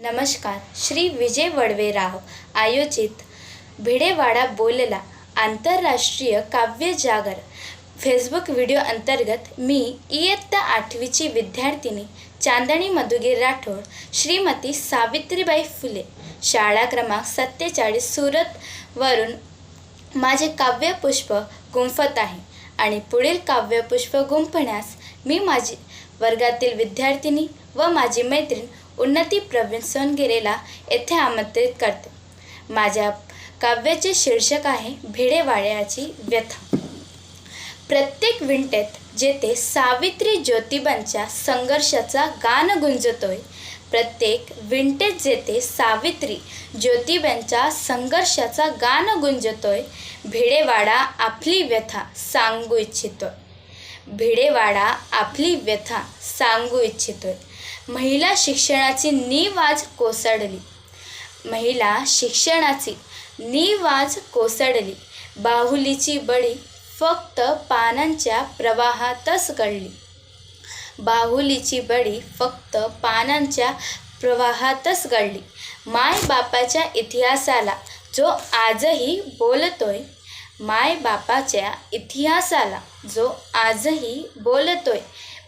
नमस्कार श्री विजय वडवेराव आयोजित भिडेवाडा बोलला आंतरराष्ट्रीय काव्य जागर फेसबुक व्हिडिओ अंतर्गत मी इयत्ता आठवीची विद्यार्थिनी चांदणी मधुगीर राठोड श्रीमती सावित्रीबाई फुले. शाळा क्रमांक सत्तेचाळीस सुरतवरून माझे काव्यपुष्प गुंफत आहे आणि पुढील काव्यपुष्प गुंफण्यास मी माझी वर्गातील विद्यार्थिनी व माझी मैत्रीण उन्नती प्रवीण सोनगिरेला येथे आमंत्रित करते. माझ्या काव्याचे शीर्षक आहे भिडेवाड्याची व्यथा. प्रत्येक विंटेत जेथे सावित्री ज्योतिबांच्या संघर्षाचा गान गुंजतोय प्रत्येक विंटेत जेथे सावित्री ज्योतिबांच्या संघर्षाचा गान गुंजतोय भिडेवाडा आपली व्यथा सांगू इच्छितोय. भिडेवाडा आपली व्यथा सांगू इच्छितोय. महिला शिक्षणाची नीवाज कोसडली कोसळली. महिला शिक्षणाची नीवाज कोसडली कोसळली. बाहुलीची बळी फक्त पानांच्या प्रवाहातच गळली. बाहुलीची बळी फक्त पानांच्या प्रवाहातच गळली. माय बापाच्या इतिहासाला जो आजही बोलतोय माय बापाच्या इतिहासाला जो आजही बोलतोय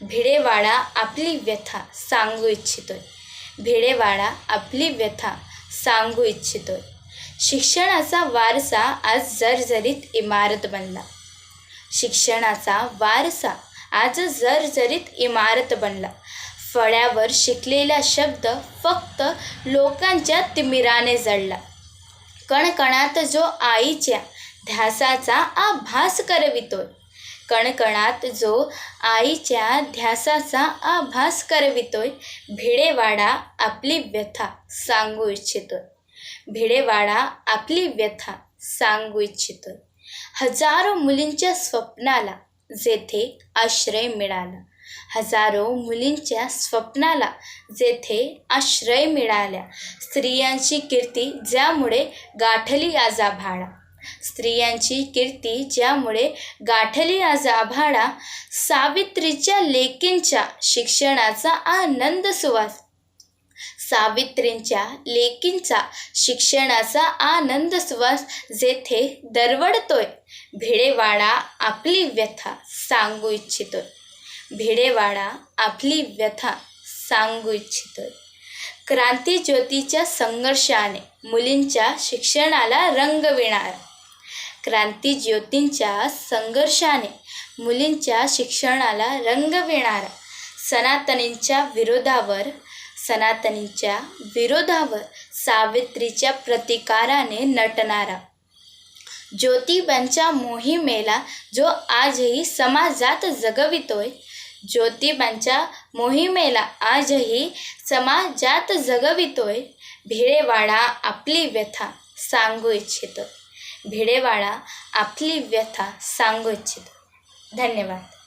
भिडेवाडा आपली व्यथा सांगू इच्छितोय. भिडेवाडा आपली व्यथा सांगू इच्छितोय. शिक्षणाचा वारसा आज जर्जरीत इमारत बनला. शिक्षणाचा वारसा आज जर्जरीत इमारत बनला. फळ्यावर शिकलेला शब्द फक्त लोकांच्या तिमिराने जळला कणकणात जो आईच्या ध्यासाचा आभास करवितोय. कणकणात जो आईच्या ध्यासाचा आभास करवितोय भिडेवाडा आपली व्यथा सांगू इच्छितोय. भिडेवाडा आपली व्यथा सांगू इच्छितोय. हजारो मुलींच्या स्वप्नाला जेथे आश्रय मिळाला. हजारो मुलींच्या स्वप्नाला जेथे आश्रय मिळाल्या. स्त्रियांची कीर्ती ज्यामुळे गाठली आजा भाडा. स्त्रियांची कीर्ती ज्यामुळे गाठली आज आभाळा सावित्रीच्या लेकींच्या शिक्षणाचा आनंद सुवास. सावित्रींच्या लेकींचा शिक्षणाचा आनंद सुवास जेथे दरवडतोय भिडेवाडा आपली व्यथा सांगू इच्छितोय. भिडेवाडा आपली व्यथा सांगू इच्छितोय. क्रांती ज्योतीच्या संघर्षाने मुलींच्या शिक्षणाला रंग विणार. क्रांती ज्योतींच्या संघर्षाने मुलींच्या शिक्षणाला रंगविणारा सनातनींच्या विरोधावर सनातनींच्या विरोधावर सावित्रीच्या प्रतिकाराने नटणारा. ज्योतिबांच्या मोहिमेला जो आजही समाजात जगवितोय ज्योतिबांच्या मोहिमेला आजही समाजात जगवितोय भिळेवाडा आपली व्यथा सांगू इच्छितो. भिडेवाळा आपली व्यथा सांगू इच्छितो. धन्यवाद.